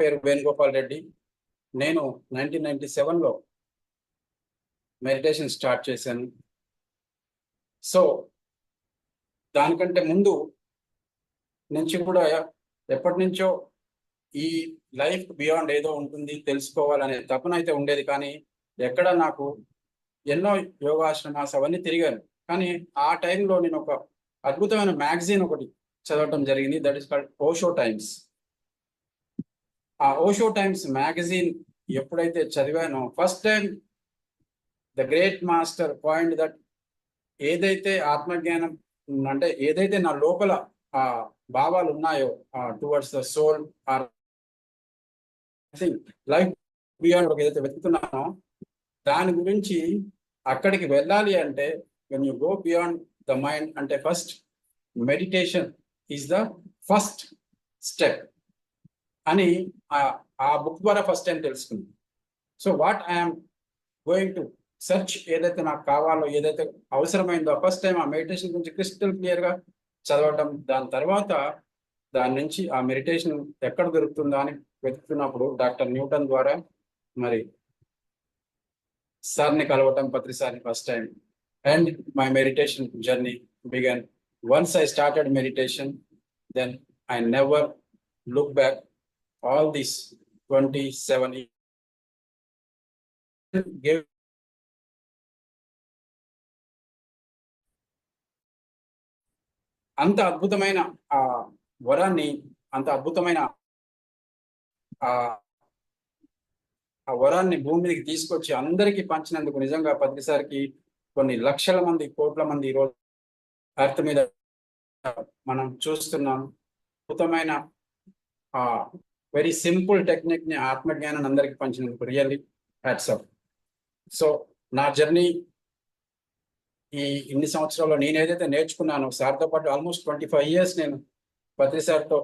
పేరు వేణుగోపాల్ రెడ్డి. నేను nineteen ninety సెవెన్లో మెడిటేషన్ స్టార్ట్ చేశాను. సో దానికంటే ముందు నుంచి కూడా ఎప్పటి నుంచో ఈ లైఫ్ బియాండ్ ఏదో ఉంటుంది తెలుసుకోవాలనే తపన అయితే ఉండేది. కానీ ఎక్కడ నాకు ఎన్నో యోగాశ్రమాస్ అవన్నీ తిరిగాను. కానీ ఆ టైంలో నేను ఒక అద్భుతమైన మ్యాగజైన్ ఒకటి చదవటం జరిగింది. That is called Osho Times ఆ ఓషో టైమ్స్ మ్యాగజైన్ ఎప్పుడైతే చదివానో first time the great master point that ఏదైతే ఆత్మజ్ఞానం అంటే ఏదైతే నా లోపల ఆ భావాలు ఉన్నాయో towards the soul or life beyond ఏదైతే వెతుకుతున్నానో దాని గురించి అక్కడికి వెళ్ళాలి అంటే when you go beyond the mind అంటే first meditation is the first step అని ఆ బుక్ ద్వారా ఫస్ట్ టైం తెలుసుకుంది. So what I'm going to search ఏదైతే నాకు కావాలో ఏదైతే అవసరమైందో ఫస్ట్ టైం ఆ మెడిటేషన్ గురించి క్రిస్టల్ క్లియర్గా చదవటం దాని తర్వాత దాని నుంచి ఆ మెడిటేషన్ ఎక్కడ దొరుకుతుందా అని వెతుకుతున్నప్పుడు డాక్టర్ న్యూటన్ ద్వారా మరి సార్ని కలవటం పత్రి సార్ని first time and my meditation journey began once I started meditation then I never look back all this twenty seven gave అంత అద్భుతమైన ఆ వరాన్ని అంత అద్భుతమైన ఆ ఆ వరాన్ని భూమి మీదకి తీసుకొచ్చి అందరికీ పంచినందుకు నిజంగా పత్రిసారికి కొన్ని లక్షల మంది కోట్ల మంది ఈరోజు అర్త్ మీద మనం చూస్తున్నాం. అద్భుతమైన ఆ వెరీ సింపుల్ టెక్నిక్ని ఆత్మజ్ఞానాన్ని అందరికి పంచినందుకు రియల్లీ హ్యాట్స్ ఆఫ్ సో నా జర్నీ ఈ ఇన్ని సంవత్సరాల్లో నేను ఏదైతే నేర్చుకున్నానో సార్తో పాటు ఆల్మోస్ట్ ట్వంటీ ఫైవ్ ఇయర్స్ నేను పత్రి సార్తో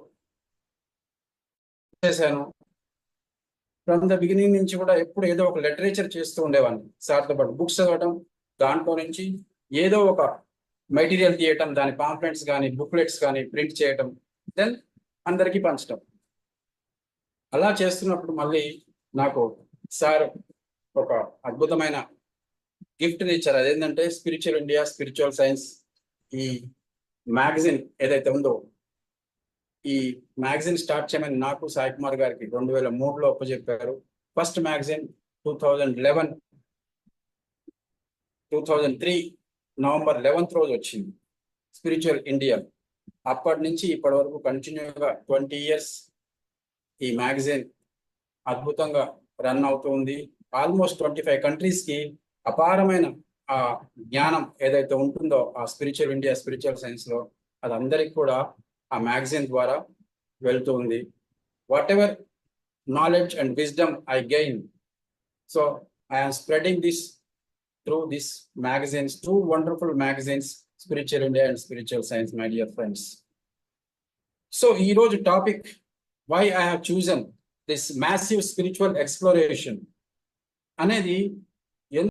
చేశాను. ఫ్రమ్ ద బిగినింగ్ నుంచి కూడా ఎప్పుడు ఏదో ఒక లిటరేచర్ చేస్తూ ఉండేవాడిని సార్తో పాటు. బుక్స్ చదవటం దాంట్లో నుంచి ఏదో ఒక మెటీరియల్ తీయటం దాని పాంప్లెట్స్ కానీ బుక్లెట్స్ కానీ ప్రింట్ చేయటం దెన్ అందరికీ పంచటం. అలా చేస్తున్నప్పుడు మళ్ళీ నాకు సార్ ఒక అద్భుతమైన గిఫ్ట్ ఇచ్చారు. అదేంటంటే స్పిరిచువల్ ఇండియా స్పిరిచువల్ సైన్స్ ఈ మ్యాగజిన్ ఏదైతే ఉందో ఈ మ్యాగజిన్ స్టార్ట్ చేయమని నాకు సాయి కుమార్ గారికి రెండు వేల మూడులో ఒప్పచెప్పారు first magazine two thousand eleven two thousand three November eleventh రోజు వచ్చింది. స్పిరిచువల్ ఇండియా అప్పటి నుంచి ఇప్పటి వరకు కంటిన్యూగా ట్వంటీ ఇయర్స్ ఈ మ్యాగజైన్ అద్భుతంగా రన్ అవుతుంది ఆల్మోస్ట్ ట్వంటీ ఫైవ్ కంట్రీస్కి అపారమైన ఆ జ్ఞానం ఏదైతే ఉంటుందో ఆ స్పిరిచువల్ ఇండియా స్పిరిచువల్ సైన్స్లో అది అందరికి కూడా ఆ మ్యాగజైన్ ద్వారా వెళ్తూ ఉంది. Whatever knowledge and wisdom I gain so I'm spreading this through this magazines two wonderful magazines spiritual India and spiritual science my dear friends so ఈరోజు topic why I have chosen this massive spiritual exploration అనేది